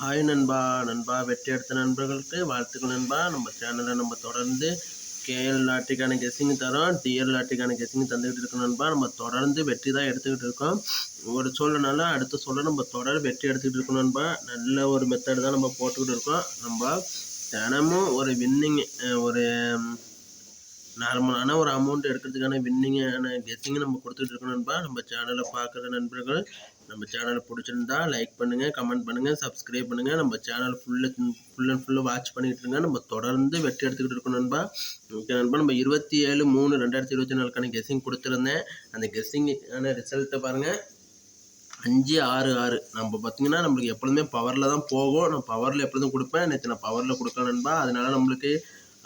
Hi நண்பா நண்பா வெற்றி எடுத்த நண்பர்களுக்கு வாழ்த்துக்கள் நண்பா. நம்ம சேனலை நம்ம தொடர்ந்து கேஎல் லாட்டிக்கான கெஸ்ஸிங் தரோம் டிஎல் லாட்டிக்கான கெஸ்ஸிங் தந்துக்கிட்டு இருக்கோம் நண்பா. நம்ம தொடர்ந்து வெற்றி தான் எடுத்துக்கிட்டு இருக்கோம். ஒரு சொல்லனால அடுத்த சொல்ல நம்ம தொடர் வெற்றி எடுத்துக்கிட்டு இருக்கோம் நண்பா. நல்ல ஒரு மெத்தட் தான் நம்ம போட்டுக்கிட்டு இருக்கோம். நம்ம தினமும் ஒரு வின்னிங் ஒரு நார்மலான ஒரு அமௌண்ட் எடுக்கிறதுக்கான வின்னிங்கான கெஸ்ஸிங்கை நம்ம கொடுத்துட்டு இருக்கோம் நண்பா. நம்ம சேனலை பார்க்குற நண்பர்கள் நம்ம சேனலை பிடிச்சிருந்தா லைக் பண்ணுங்கள் கமெண்ட் பண்ணுங்கள் சப்ஸ்கிரைப் பண்ணுங்கள் நம்ம சேனல் ஃபுல்லு ஃபுல் அண்ட் ஃபுல்லாக வாட்ச் பண்ணிகிட்டு இருங்க. நம்ம தொடர்ந்து வெற்றி எடுத்துக்கிட்டு இருக்கோம் நண்பா. ஓகே நண்பா நம்ம இருபத்தி ஏழு மூணு ரெண்டாயிரத்தி இருபத்தி நாலுக்கான கெஸ்ஸிங் கொடுத்துருந்தேன். அந்த கெஸ்ஸிங்கான ரிசல்ட்டை பாருங்கள் அஞ்சு ஆறு ஆறு. நம்ம பார்த்தீங்கன்னா நம்மளுக்கு எப்பொழுதுமே பவரில் தான் போகும். நான் பவரில் எப்பொழுதும் கொடுப்பேன். நேற்று நான் பவரில் கொடுக்க நண்பா. அதனால நம்மளுக்கு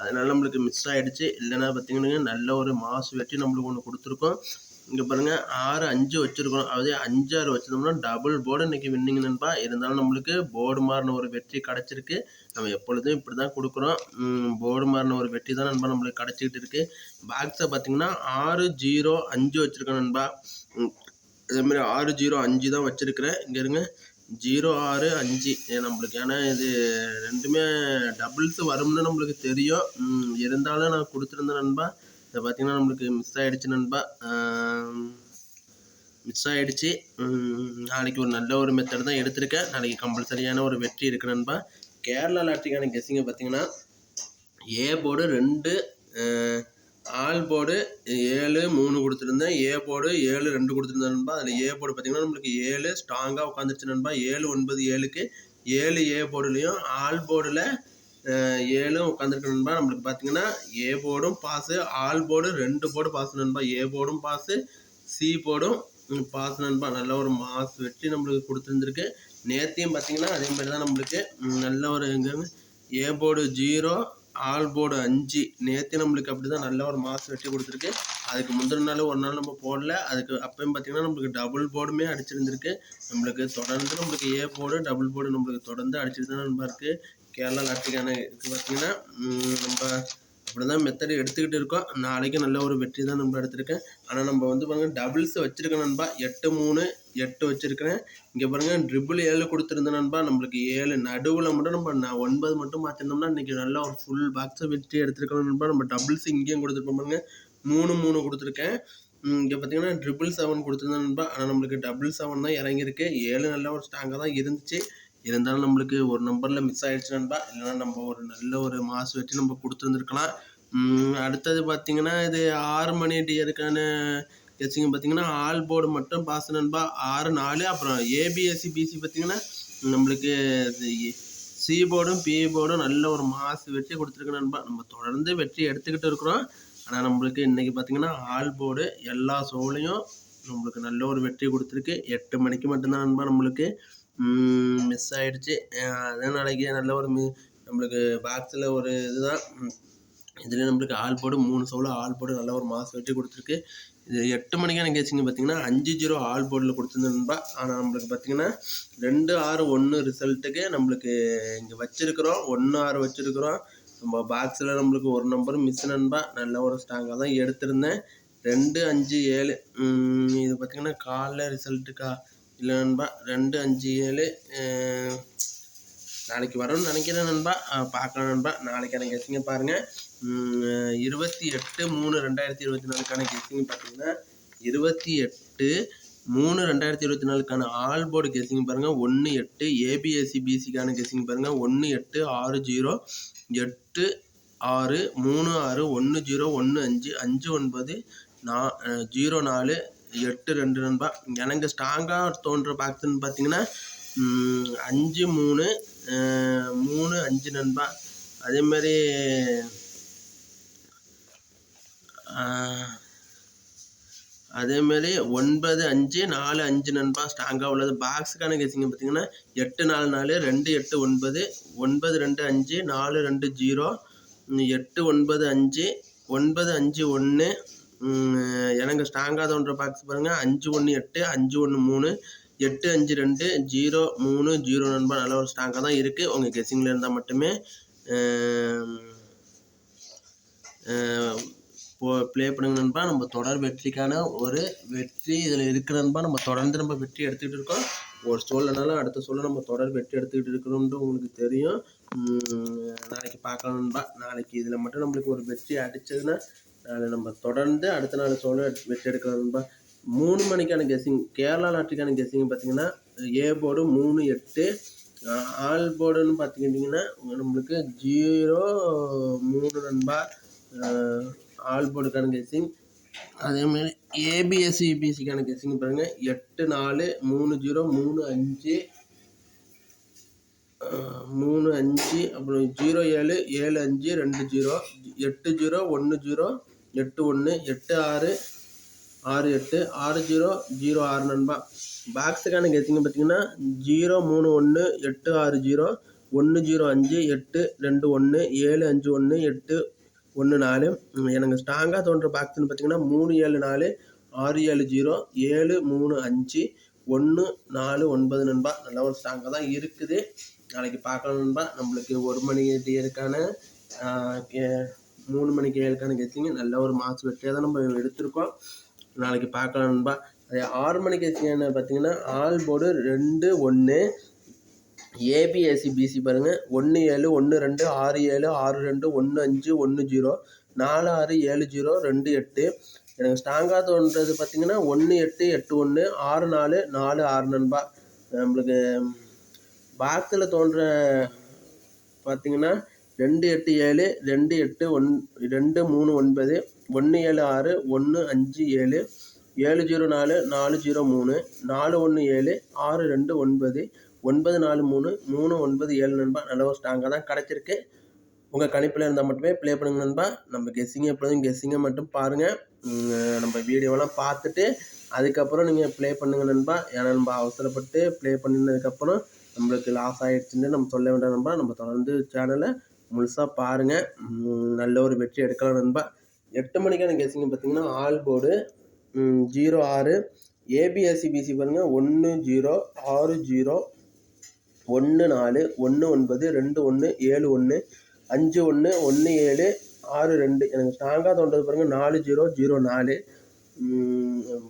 அதனால நம்மளுக்கு மிஸ் ஆகிடுச்சு இல்லைன்னா பார்த்தீங்கன்னா நல்ல ஒரு மாசு வெட்டி நம்மளுக்கு ஒன்று கொடுத்துருக்கோம். இங்கே பாருங்கள் ஆறு அஞ்சு வச்சுருக்கோம். அதாவது அஞ்சாறு வச்சிருந்தோம்னா டபுள் போர்டு இன்றைக்கி வின்னிங் நண்பா. இருந்தாலும் நம்மளுக்கு போர்டு மாறின ஒரு வெற்றி கிடச்சிருக்கு. நம்ம எப்பொழுதும் இப்படி தான் கொடுக்குறோம் போர்டு மாறின ஒரு வெற்றி தான் நண்பா நம்மளுக்கு கிடச்சிக்கிட்டு இருக்குது பாக்ஸை பார்த்தீங்கன்னா ஆறு ஜீரோ அஞ்சு வச்சுருக்கோம் நண்பா. இதேமாதிரி ஆறு ஜீரோ அஞ்சு தான் வச்சுருக்கிறேன். இங்கே இருங்க. ஜீரோ ஆறு அஞ்சு. நம்மளுக்கு ஏன்னா இது ரெண்டுமே டபுள்ஸ் வரும்னு நம்மளுக்கு தெரியும். இருந்தாலும் நான் கொடுத்துருந்தேன் நண்பா இதை பார்த்தீங்கன்னா நம்மளுக்கு மிஸ் ஆகிடுச்சு நண்பா. மிஸ் ஆகிடுச்சு நாளைக்கு ஒரு நல்ல ஒரு மெத்தட் தான் எடுத்திருக்கேன். நாளைக்கு கம்பல்சரியான ஒரு வெற்றி இருக்கு நண்பா. கேரளா லாட்டிக்கான கெஸ்ஸிங்கை பார்த்தீங்கன்னா ஏ போர்டு ரெண்டு ஆல் போர்டு ஏழு மூணு கொடுத்துருந்தேன். ஏ போர்டு ஏழு ரெண்டு கொடுத்துருந்தேன் நண்பா. அதில் ஏ போர்டு பார்த்தீங்கன்னா நம்மளுக்கு ஏழு ஸ்ட்ராங்காக உட்காந்துருச்சு நண்பா. ஏழு ஒன்பது ஏழுக்கு ஏழு ஏ போர்டுலேயும் ஆல் போர்டில் ஏழும் உட்காந்துருக்கு நண்பா. நம்மளுக்கு பார்த்தீங்கன்னா ஏ போர்டும் பாஸு ஆல் போர்டு ரெண்டு போர்டு பாஸ் நண்பா. ஏ போர்டும் பாஸு சி போர்டும் பாஸ் நண்பா. நல்ல ஒரு மாஸ் வெற்றி நம்மளுக்கு கொடுத்துருந்துருக்கு. நேற்றையும் பார்த்தீங்கன்னா அதே மாதிரி தான் நம்மளுக்கு நல்ல ஒரு எங்கே A board zero all board அஞ்சு நேற்று நம்மளுக்கு அப்படி தான் நல்ல ஒரு மாதம் வெட்டி கொடுத்துருக்கு. அதுக்கு முந்தின நாள் ஒரு நாள் நம்ம போடல. அதுக்கு அப்பயும் பார்த்திங்கன்னா நம்மளுக்கு டபுள் போர்டுமே அடிச்சிருந்துருக்கு. நம்மளுக்கு தொடர்ந்து நம்மளுக்கு ஏ போர்டு டபுள் போர்டு நம்மளுக்கு தொடர்ந்து அடிச்சிட்டு தான் நம்ம இருக்குது கேரளா லாட்டிக்கான இது பார்த்திங்கன்னா நம்ம அப்படி தான் மெத்தடு எடுத்துக்கிட்டு இருக்கோம். நாளைக்கு நல்ல ஒரு வெற்றி தான் நம்ம எடுத்திருக்கேன். ஆனால் நம்ம வந்து பாருங்கள் டபுள்ஸ் வச்சுருக்கேன் நண்பா. எட்டு மூணு எட்டு வச்சுருக்கிறேன். இங்கே பாருங்கள் ட்ரிபிள் ஏழு கொடுத்துருந்தேன் நண்பா. நம்மளுக்கு ஏழு. நடுவில் மட்டும் நம்ம நான் ஒன்பது மட்டும் மாற்றிருந்தோம்னா இன்றைக்கி நல்லா ஒரு ஃபுல் பாக்ஸை வெற்றி எடுத்துருக்கணும் நண்பா. நம்ம டபுள்ஸ் இங்கேயும் கொடுத்துருப்போம் பாருங்கள் மூணு மூணு கொடுத்துருக்கேன். இங்கே பார்த்தீங்கன்னா ட்ரிபிள் செவன் கொடுத்துருந்தேன் நண்பா. ஆனால் நம்மளுக்கு டபுள் செவன் தான் இறங்கியிருக்கு. ஏழு நல்ல ஒரு ஸ்ட்ராங்காக தான் இருந்துச்சு. இருந்தாலும் நம்மளுக்கு ஒரு நம்பரில் மிஸ் ஆகிடுச்சு நண்பா. இல்லைன்னா நம்ம ஒரு நல்ல ஒரு மாசு வெட்டி நம்ம கொடுத்துருந்துருக்கலாம் அடுத்தது பார்த்திங்கன்னா இது ஆறு மணி டியருக்கான கெச்சிங்க பார்த்திங்கன்னா ஆல் போர்டு மட்டும் பாஸ் நண்பா. ஆறு நாலு அப்புறம் ஏபிஎஸ்சி பிசி பார்த்திங்கன்னா நம்மளுக்கு சி போர்டும் பி போர்டும் நல்ல ஒரு மாசு வெற்றி கொடுத்துருக்கு நண்பா. நம்ம தொடர்ந்து வெற்றி எடுத்துக்கிட்டு இருக்கிறோம். ஆனால் நம்மளுக்கு இன்றைக்கி பார்த்திங்கன்னா ஆல் போர்டு எல்லா சோலையும் நம்மளுக்கு நல்ல ஒரு வெற்றி கொடுத்துருக்கு. எட்டு மணிக்கு மட்டும்தான் நண்பா நம்மளுக்கு. மிஸ் ஆகிடுச்சி அதே நாளைக்கு நல்ல ஒரு மி நம்மளுக்கு பாக்ஸில் ஒரு இதுதான். இதில் நம்மளுக்கு ஆள் போடு மூணு சோளம் ஆள் போடு நல்ல ஒரு மாதம் வெட்டி கொடுத்துருக்கு. இது எட்டு மணிக்கான கேச்சிங்க பார்த்தீங்கன்னா அஞ்சு ஜீரோ ஆல் போர்டில் கொடுத்துருந்தா ஆனால் நம்மளுக்கு பார்த்தீங்கன்னா ரெண்டு ஆறு ஒன்று ரிசல்ட்டுக்கு நம்மளுக்கு இங்கே வச்சுருக்குறோம். ஒன்று ஆறு வச்சுருக்குறோம். நம்ம பாக்ஸில் நம்மளுக்கு ஒரு நம்பர் மிஸ் நண்பா. நல்ல ஒரு ஸ்ட்ராங்காக தான் எடுத்திருந்தேன். ரெண்டு அஞ்சு ஏழு இது பார்த்திங்கன்னா காலைல ரிசல்ட்டுக்கா இல்லை நண்பா ரெண்டு அஞ்சு ஏழு நாளைக்கு வரும்னு நினைக்கிறேன் நண்பா. பார்க்கலாம் நண்பா. நாளைக்கான கெஸ்டிங்க பாருங்கள் இருபத்தி எட்டு மூணு ரெண்டாயிரத்தி இருபத்தி நாலுக்கான கெஸ்டிங் பார்த்தீங்கன்னா இருபத்தி எட்டு மூணு ரெண்டாயிரத்தி இருபத்தி நாலுக்கான ஆல் போர்டு கெஸ்டிங் பாருங்கள் ஒன்று எட்டு ஏபிஎஸ்சி பிசிக்கான கெஸ்டிங் பாருங்கள் ஒன்று எட்டு ஆறு ஜீரோ எட்டு ஆறு மூணு ஆறு ஒன்று ஜீரோ ஒன்று அஞ்சு அஞ்சு ஒன்பது நா ஜீரோ நாலு எட்டு ரெண்டு நண்பா. எனக்கு ஸ்ட்ராங்காக தோன்ற பாக்ஸுன்னு பார்த்தீங்கன்னா அஞ்சு மூணு மூணு அஞ்சு நண்பா. அதேமாதிரி அதேமாரி ஒன்பது அஞ்சு நாலு அஞ்சு நண்பா ஸ்ட்ராங்காக உள்ளது. பாக்ஸுக்கான கேசிங்க பார்த்தீங்கன்னா எட்டு நாலு நாலு ரெண்டு எட்டு ஒன்பது ஒன்பது ரெண்டு அஞ்சு நாலு ரெண்டு ஜீரோ எட்டு ஒன்பது அஞ்சு ஒன்பது அஞ்சு ஒன்று எனக்கு ஸ்ட்ராங்காக தோன்ற பாக்ஸ் பாருங்கள் அஞ்சு ஒன்று எட்டு அஞ்சு ஒன்று மூணு எட்டு அஞ்சு ரெண்டு ஜீரோ மூணு ஜீரோ நண்பா நல்ல ஒரு ஸ்ட்ராங்காக தான் இருக்குது உங்கள் கெஸிங்கில் இருந்தால் மட்டுமே ப்ளே பண்ணுங்க நண்பா. நம்ம தொடர் வெற்றிக்கான ஒரு வெற்றி இதில் இருக்கிற நண்பா. நம்ம தொடர்ந்து நம்ம வெற்றி எடுத்துக்கிட்டு இருக்கோம். ஒரு சோழனாலும் அடுத்த சோழ நம்ம தொடர் வெற்றி எடுத்துக்கிட்டு இருக்கணும்ன்ட்டு உங்களுக்கு தெரியும். நாளைக்கு பார்க்கலாம் நண்பா. நாளைக்கு இதில் மட்டும் நம்மளுக்கு ஒரு வெற்றி அடித்ததுன்னா அதை நம்ம தொடர்ந்து அடுத்த நாள் சோழ வெற்றி எடுக்கலாம் மூணு மணிக்கான கெஸ்ஸிங் கேரளா நாட்டுக்கான கெஸ்ஸிங் பார்த்தீங்கன்னா ஏ போர்டு மூணு எட்டு ஆல் போர்டுன்னு பார்த்துக்கிட்டிங்கன்னா நம்மளுக்கு ஜீரோ மூணு நண்பா. ஆல் போர்டுக்கான கெஸ்ஸிங் அதேமாதிரி ஏபிஎஸ்சி யூபிஎஸ்சிக்கான கெஸ்ஸிங் பாருங்கள் எட்டு நாலு மூணு ஜீரோ மூணு அஞ்சு. மூணு அஞ்சு அப்புறம் ஜீரோ ஏழு ஏழு அஞ்சு ரெண்டு ஜீரோ எட்டு ஜீரோ ஒன்று ஜீரோ எட்டு ஒன்று எட்டு ஆறு ஆறு எட்டு ஆறு ஜீரோ ஜீரோ ஆறு நண்பா. பாக்ஸுக்கான கெஸ்ஸிங்க பார்த்தீங்கன்னா ஜீரோ மூணு ஒன்று எட்டு ஆறு ஜீரோ ஒன்று ஜீரோ அஞ்சு எட்டு ரெண்டு ஒன்று ஏழு அஞ்சு ஒன்று எட்டு ஒன்று நாலு. எனக்கு ஸ்ட்ராங்காக தோன்ற பாக்ஸ்னு பார்த்தீங்கன்னா மூணு ஏழு நாலு ஆறு ஏழு ஜீரோ ஏழு மூணு அஞ்சு ஒன்று நாலு ஒன்பது நண்பா. நல்ல ஒரு ஸ்ட்ராங்காக தான் இருக்குது. நாளைக்கு பார்க்கலாம் நண்பா. நம்மளுக்கு ஒரு மணி டியருக்கான மூணு மணிக்கு ஏழுக்கான கெஸ்ஸிங்க நல்ல ஒரு மாசு வெற்றியாக தான் நம்ம எடுத்திருக்கோம். நாளைக்கு பார்க்கலாம் நண்பா. அதே ஆறு மணிக்கு கெஸ்ஸிங் பார்த்தீங்கன்னா ஆல் போர்டு ரெண்டு ஒன்று ஏபிஎஸ்சி பிசி பாருங்கள் ஒன்று ஏழு ஒன்று ரெண்டு ஆறு ஏழு ஆறு ரெண்டு ஒன்று அஞ்சு ஒன்று ஜீரோ. நாலு ஆறு ஏழு ஜீரோ ரெண்டு எட்டு. எனக்கு ஸ்ட்ராங்காக தோன்றது பார்த்தீங்கன்னா ஒன்று எட்டு எட்டு ஒன்று ஆறு நாலு நாலு ஆறு நண்பா. நம்மளுக்கு பாக்ஸில் தோன்ற பார்த்தீங்கன்னா ரெண்டு எட்டு ஏழு ரெண்டு எட்டு ஒன் ரெண்டு மூணு ஒன்பது ஒன்று ஏழு ஆறு ஒன்று அஞ்சு ஏழு ஏழு ஜீரோ நாலு நாலு ஜீரோ மூணு நாலு ஒன்று ஏழு ஆறு ரெண்டு ஒன்பது ஒன்பது நாலு மூணு மூணு ஒன்பது ஏழு நண்பா. நல்ல ஒரு ஸ்டாங்காக தான் கிடச்சிருக்கு. உங்கள் கணிப்பில் இருந்தால் மட்டுமே ப்ளே பண்ணுங்க நண்பா. நம்ம கெஸ்ஸிங்கை எப்பொழுதும் கெஸ்ஸிங்கை மட்டும் பாருங்கள் நம்ம வீடியோவெல்லாம் பார்த்துட்டு அதுக்கப்புறம் நீங்கள் ப்ளே பண்ணுங்க நண்பா. ஏன்னா நம்ம அவசரப்பட்டு ப்ளே பண்ணினதுக்கப்புறம் நம்மளுக்கு லாஸ் ஆகிடுச்சுன்னு நம்ம சொல்ல வேண்டாம் நண்பா. நம்ம தொடர்ந்து சேனலை முழுசாக பாருங்கள் நல்ல ஒரு வெற்றி எடுக்கலாம் நண்பா. எட்டு மணிக்கான கெஸ்ஸிங்க பார்த்தீங்கன்னா ஆல் போர்டு ஜீரோ ஆறு. ஏபிஎஸ்சி பிசி பாருங்கள் ஒன்று ஜீரோ ஆறு ஜீரோ ஒன்று நாலு ஒன்று ஒன்பது ரெண்டு ஒன்று ஏழு ஒன்று அஞ்சு ஒன்று ஒன்று ஏழு ஆறு ரெண்டு. எனக்கு ஸ்ட்ராங்காக தோன்றது பாருங்கள் நாலு ஜீரோ ஜீரோ நாலு.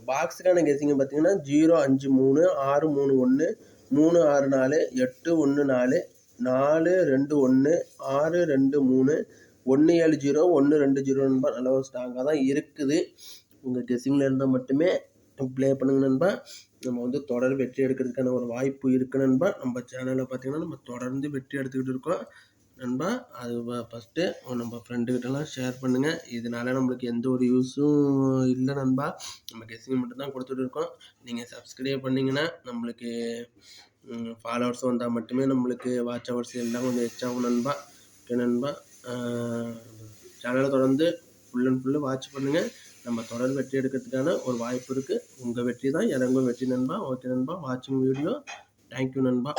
பாக்ஸுக்கான கெஸிங்க பார்த்தீங்கன்னா ஜீரோ அஞ்சு மூணு ஆறு மூணு ஒன்று மூணு ஆறு நாலு எட்டு ஒன்று நாலு நாலு ரெண்டு ஒன்று ஆறு ரெண்டு மூணு ஒன்று ஏழு ஜீரோ ஒன்று ரெண்டு ஜீரோ நண்பா. நல்ல ஒரு ஸ்ட்ராங்காக தான் இருக்குது. உங்கள் கெஸ்ஸிங்கில் இருந்தால் மட்டுமே ப்ளே பண்ணுங்க நண்பா. நம்ம வந்து தொடர் வெற்றி எடுக்கிறதுக்கான ஒரு வாய்ப்பு இருக்குது நண்பா. நம்ம சேனலில் பார்த்தீங்கன்னா நம்ம தொடர்ந்து வெற்றி எடுத்துக்கிட்டு இருக்கோம். நண்பா அது ஃபஸ்ட்டு நம்ம ஃப்ரெண்டுக்கிட்டலாம் ஷேர் பண்ணுங்கள் இதனால நம்மளுக்கு எந்த ஒரு யூஸும் இல்லை நண்பா. நம்ம கெஸ்ஸிங் மட்டும்தான் கொடுத்துட்டு இருக்கோம். நீங்கள் சப்ஸ்கிரைப் பண்ணிங்கன்னா நம்மளுக்கு ஃபாலோவர்ஸ் வந்தால் மட்டுமே நம்மளுக்கு வாட்ச் ஹவர்ஸ் எல்லாம் கொஞ்சம் எச்சாகும் நண்பா. ஓகே நண்பா. சேனலை தொடர்ந்து ஃபுல் அண்ட் ஃபுல்லு வாட்ச் பண்ணுங்கள் நம்ம தொடர் வெற்றி எடுக்கிறதுக்கான ஒரு வாய்ப்பு இருக்குது உங்கள் வெற்றி தான் இறங்கும் வெற்றி நண்பா. ஓகே நண்பா. வாட்சிங் வீடியோ தேங்க்யூ நண்பா.